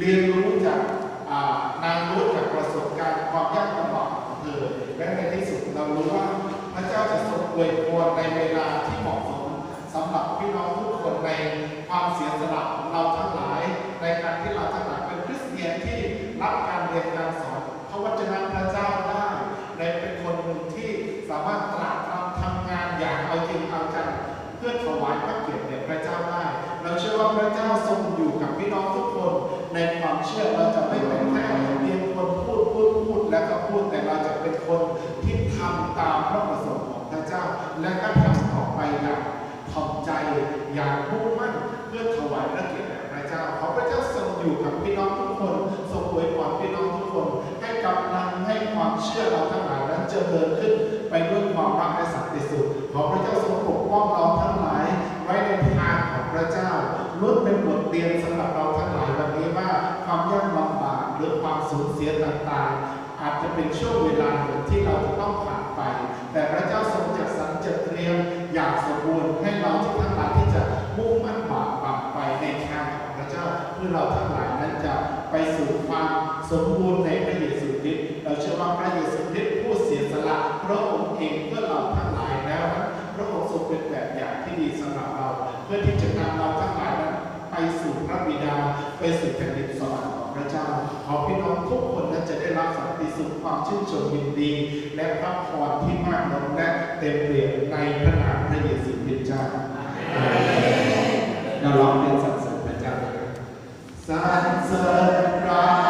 เรียนรู้จากอ่านางรู้จากประสบการณ์ความยากลำบากของเธอและในที่สุดเรารู้ว่าพระเจ้าจะทรงอวยพรในเวลาที่เหมาะสมสำหรับพี่น้องทุกคนในความเสียสละของเราทั้งหลาย ในการที่เราทั้งหลายเป็นคริสเตียนที่รับการเรียนการสอนพระวจนะพระเจ้าได้ในเป็นคนหนึ่งที่สามารถตราตรำทำงานอย่างเอาจริงเอาจังเพื่อถวายพระเกียรติแด่พระเจ้าได้เราเชื่อว่าพระเจ้าทรงอยู่กับพี่น้องทุกคน ในความเชื่อเราจะไม่เป็นแค่เพียงคนพูดพูดพูดแล้วก็พูดแต่เราจะเป็นคนที่ทำตามพระประสงค์ของพระเจ้า และก็ทำต่อไปอย่างถ่อมใจอย่างมุ่งมั่นเพื่อถวายพระเกียรติแด่พระเจ้าขอพระเจ้าทรงอยู่กับพี่น้องทุกคนทรงอวยพรพี่น้องทุกคน ให้กำลังให้ความเชื่อเราทั้งหลายนั้นเจริญขึ้น ไปด้วยความรักและสันติสุขขอพระเจ้าทรงปกป้องเราทั้งหลาย ไว้ในทางของพระเจ้าล้วนเป็นบทเรียนสำหรับเรา เสียต่างๆ อาจจะเป็นช่วงเวลาหนึ่งที่เราจะต้องผ่านไป แต่พระเจ้าทรงจัดสรรจัดเตรียมอย่างสมบูรณ์ให้เราที่ทั้งหลายที่จะมุ่งมั่นบากบั่นไปในทางของพระเจ้าเพื่อเราทั้งหลายนั้นจะไปสู่ความสมบูรณ์ในพระเยซูคริสต์เราเชื่อว่าพระเยซูคริสต์ผู้เสียสละพระองค์เองเพื่อเราทั้งหลายแล้วนั้นพระองค์ทรงเป็นแบบอย่างที่ดีสำหรับเรา เพื่อที่จะนำเราทั้งหลายนั้นไปสู่พระบิดาไปสู่แผ่นดินสวรรค์ ระเจ้า ขอพี่น้องทุกคนนั้นจะได้รับสันติสุขความชื่นชมยินดี และพระพรที่มากล้นและเต็มเปี่ยมในพระนามพระเยซูคริสต์เจ้าเราร้องเพลงสรรเสริญพระเจ้าสรรเสริญพระ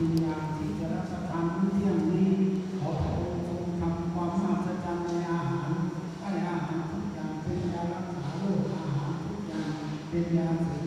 วิญญาณที่จะรับประทานมที่ยงนี้ขอทรงทำความมหัศจรรย์ในอาหารอาหารอย่างเป็นยารัารอาหารอย่างเป็นยาเส